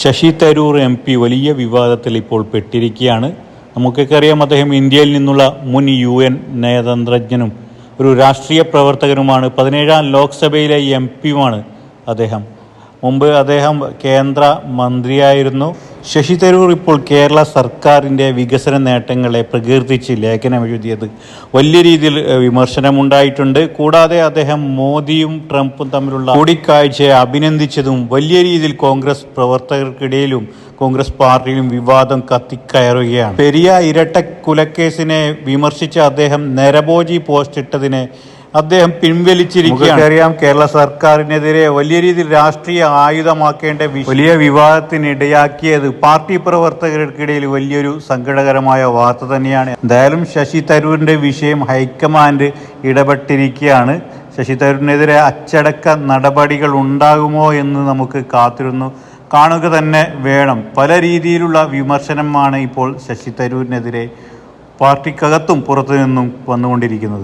Sasi Tharoor M P വലിയ വിവാദത്തിൽ ഇപ്പോൾ പെട്ടിരിക്കുകയാണ്. നമുക്കൊക്കെ അറിയാം അദ്ദേഹം ഇന്ത്യയിൽ നിന്നുള്ള മുൻ യു എൻ നയതന്ത്രജ്ഞനും ഒരു രാഷ്ട്രീയ പ്രവർത്തകനുമാണ്. പതിനേഴാം ലോക്സഭയിലെ എം പിയുമാണ് അദ്ദേഹം. മുമ്പ് അദ്ദേഹം കേന്ദ്ര മന്ത്രിയായിരുന്നു. ശശി തരൂർ ഇപ്പോൾ കേരള സർക്കാരിന്റെ വികസന നേട്ടങ്ങളെ പ്രകീർത്തിച്ച് ലേഖനം എഴുതിയത്. വലിയ രീതിയിൽ വിമർശനമുണ്ടായിട്ടുണ്ട്. കൂടാതെ അദ്ദേഹം മോദിയും ട്രംപും തമ്മിലുള്ള കൂടിക്കാഴ്ചയെ അഭിനന്ദിച്ചതും വലിയ രീതിയിൽ കോൺഗ്രസ് പ്രവർത്തകർക്കിടയിലും കോൺഗ്രസ് പാർട്ടിയിലും വിവാദം കത്തിക്കയറുകയാണ്. പെരിയ ഇരട്ട കുലക്കേസിനെ വിമർശിച്ച അദ്ദേഹം നരഭോജി പോസ്റ്റ് ഇട്ടതിനെ അദ്ദേഹം പിൻവലിച്ചിരിക്കുകയാണ്. അറിയാം കേരള സർക്കാരിനെതിരെ വലിയ രീതിയിൽ രാഷ്ട്രീയ ആയുധമാക്കേണ്ട വലിയ വിവാദത്തിനിടയാക്കിയത് പാർട്ടി പ്രവർത്തകർക്കിടയിൽ വലിയൊരു സങ്കടകരമായ വാർത്ത തന്നെയാണ്. എന്തായാലും ശശി തരൂരിന്റെ വിഷയം ഹൈക്കമാൻഡ് ഇടപെട്ടിരിക്കുകയാണ്. ശശി തരൂരിനെതിരെ അച്ചടക്ക നടപടികൾ ഉണ്ടാകുമോ എന്ന് നമുക്ക് കാത്തിരുന്നു. കാണുക തന്നെ വേണം. പല രീതിയിലുള്ള വിമർശനമാണ് ഇപ്പോൾ ശശി തരൂരിനെതിരെ പാർട്ടിക്കകത്തും പുറത്തു നിന്നും വന്നുകൊണ്ടിരിക്കുന്നത്.